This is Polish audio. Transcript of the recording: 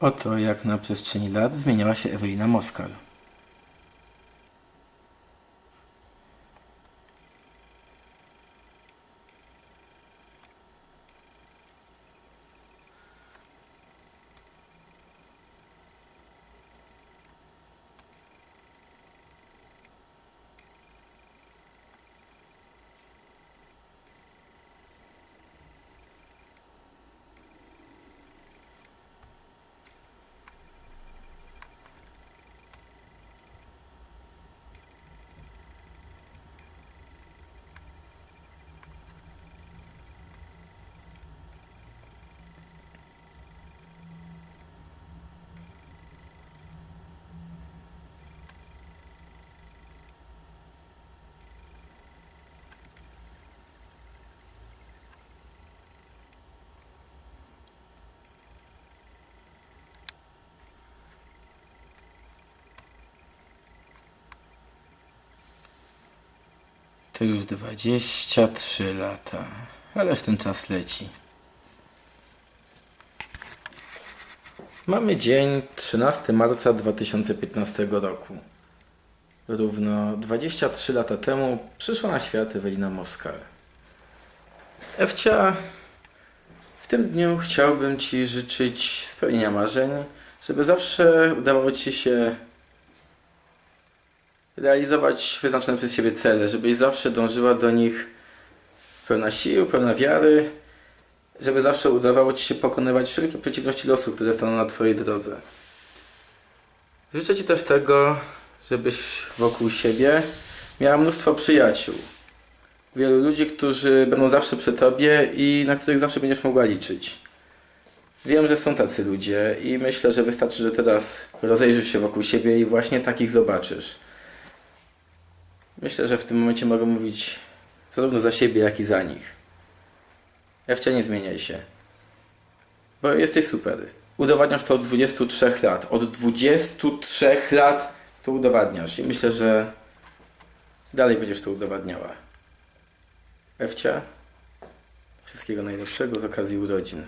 Oto jak na przestrzeni lat zmieniała się Ewelina Moskal. To już 23 lata. Ależ ten czas leci. Mamy dzień 13 marca 2015 roku. Równo 23 lata temu przyszła na świat Ewelina Moskal. Ewcia, w tym dniu chciałbym Ci życzyć spełnienia marzeń, żeby zawsze udawało Ci się realizować wyznaczone przez siebie cele, żebyś zawsze dążyła do nich pełna sił, pełna wiary, żeby zawsze udawało Ci się pokonywać wszelkie przeciwności losu, które staną na Twojej drodze. Życzę Ci też tego, żebyś wokół siebie miała mnóstwo przyjaciół. Wielu ludzi, którzy będą zawsze przy Tobie i na których zawsze będziesz mogła liczyć. Wiem, że są tacy ludzie i myślę, że wystarczy, że teraz rozejrzysz się wokół siebie i właśnie takich zobaczysz. Myślę, że w tym momencie mogę mówić zarówno za siebie, jak i za nich. Ewcia, nie zmieniaj się. Bo jesteś super. Udowadniasz to od 23 lat. Od 23 lat to udowadniasz. I myślę, że dalej będziesz to udowadniała. Ewcia, wszystkiego najlepszego z okazji urodzin.